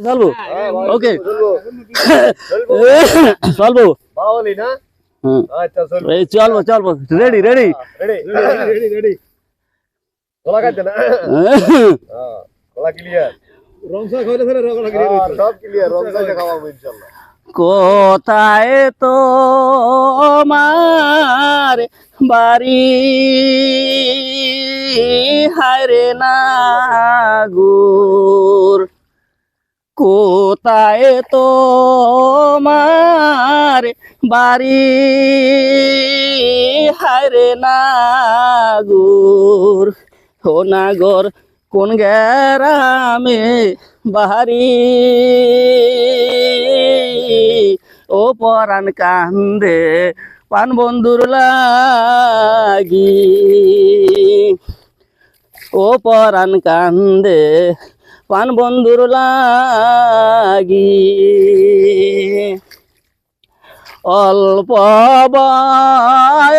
চলবো ওকে চলবো বাওয়ালি না? হুম। আচ্ছা চল এই চলবো চলবো। Ready ready ready ready ready গলা কাটছে না? হ্যাঁ গলা ক্লিয়ার রংসা খাইলে ফেলে রগলা হ্যাঁ সব ক্লিয়ার রমজানে খাওয়াবো ইনশাআল্লাহ কোথায় তো আমার বাড়ি? হায়রে নাগুর। কোথায় তো আমার বাড়ি? হারে নাগুর নাগর, কোন গ্রামে বাহারি ও পরাণ কান্দে পান বন্ধুর লাগি। ও পরাণ কান্দে পান বন্ধুর লাগি। অল্প বয়স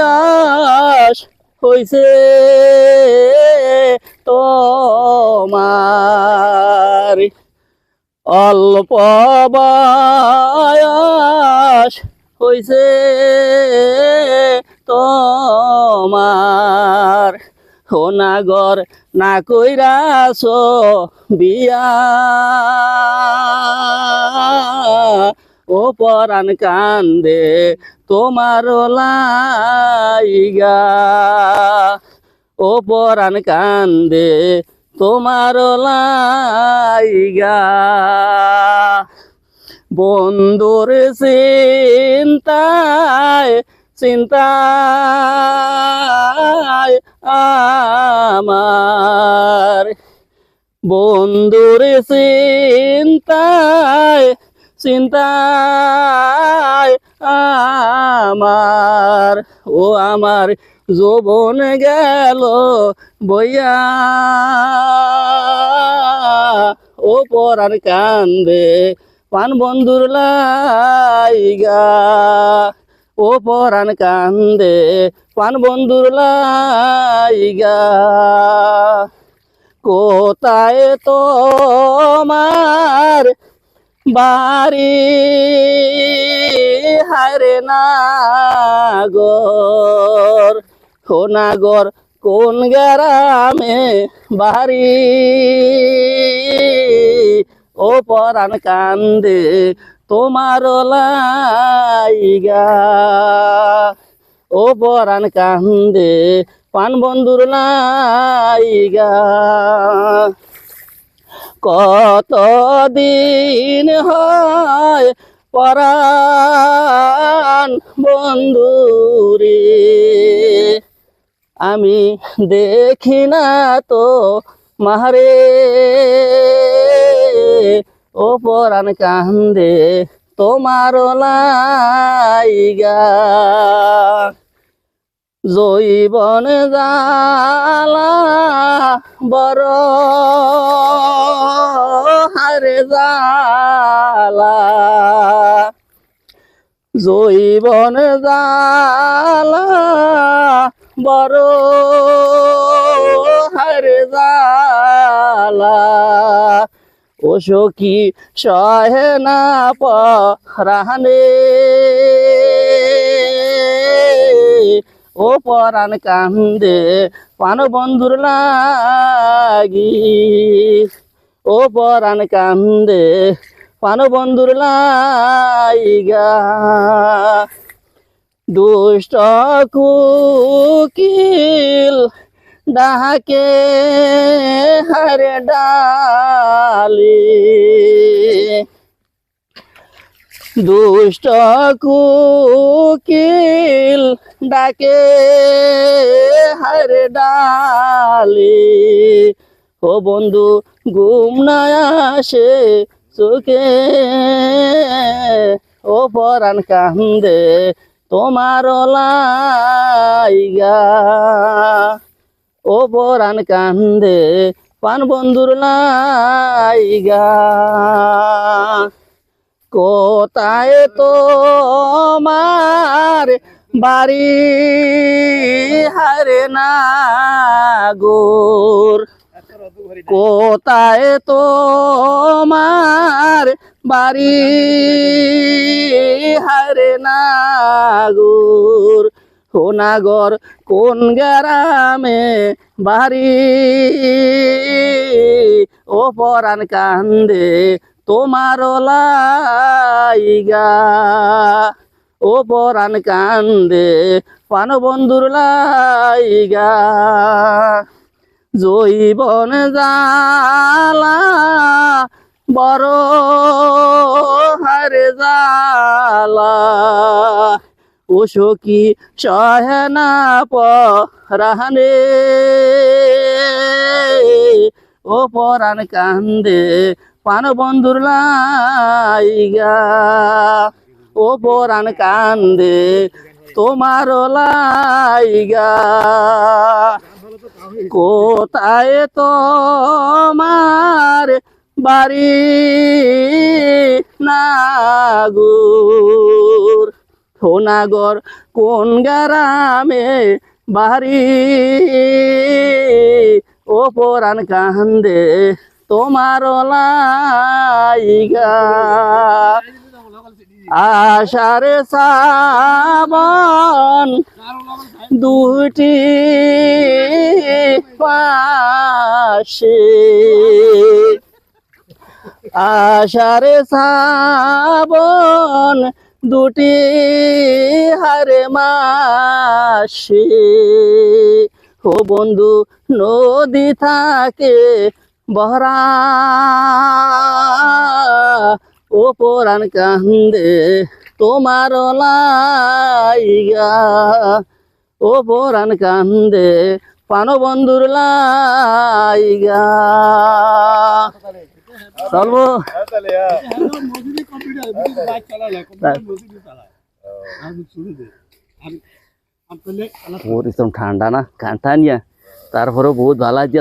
হইছে তোমার। অল্প বয়স তোমার। হোনাগর না কইরাছ বিয়া। ও পরাণ কান্দে তোমার লাইগা। ও পরাণ কান্দে তোমার লাইগা। বন্ধুর চিন্তায় চিন্তায় আমার। বন্ধুর চিন্তায় চিন্তায় আমার। ও আমার যৌবন গেল বইয়া। ও পরার কান্দে, পান বন্ধুর লাইগা। ও পরাণ কান্দে, পান বন্ধুর কোথায় তোমার বাড়ি? হারে নাগর, ও নাগর, কোন গ্রামে বাড়ি? ও পরাণ কান্দে তোমার লাইগা। ও পরাণ কান্দে পান বন্ধুর লাইগা। কত দিন হয় পরাণ বন্ধুরে? আমি দেখি না তো মারে ও পরাণ কান্দে তোমার লাইগা। জৈবন জালা বড় হারে জালা জৈবন জালা বড় সখী সহে না পরানে ও পরাণ কান্দে পান বন্ধুর লাগি। ও পরাণ কান্দে পান বন্ধুর লাইগা। দুষ্ট কুকিল ডাকে হরে ডালি। দুষ্ট কুকিল ডাকে হরে ডালি। ও বন্ধু, ঘুম না আসে চোখে। ও পরাণ কান্দে তোমার লাইগা। ও পরাণ কান্দে, পান বন্ধুর লাইগা কোথায় তোমার বাড়ি? হারে না কোথায় তোমার বাড়ি? হারে নাগর। নাগর কোন গ্রামে বাড়ি? ও পরাণ কান্দে তোমার লাইগা। ও পরাণ কান্দে পান বন্ধুর লাইগা। জৈবন জালা বড় হারে জালা ও সখী সহে না পরানে ও পরাণ কান্দে পান বন্ধুর লাইগা। ও পরাণ কান্দে তোমার লাইগা। কোথায় তোমার বাড়ি? নাগুর। সোনাগর কোন গ্রামে বাড়ি? ও পরাণ কান্দে তোমার লাইগা। সাবন দুটি পাশে। আশার সাবন দুটি হারে মাসে। ও বন্ধু নদী থাকে বহরা। ও পরাণ কান্দে তোমার লাইগা। ও পরাণ কান্দে পান বন্ধুর লাইগা চলবো হ্যাঁ। পরিশ্রম ঠান্ডা না কাঁটা নিয়ে তারপরে বহুত ভালো আছে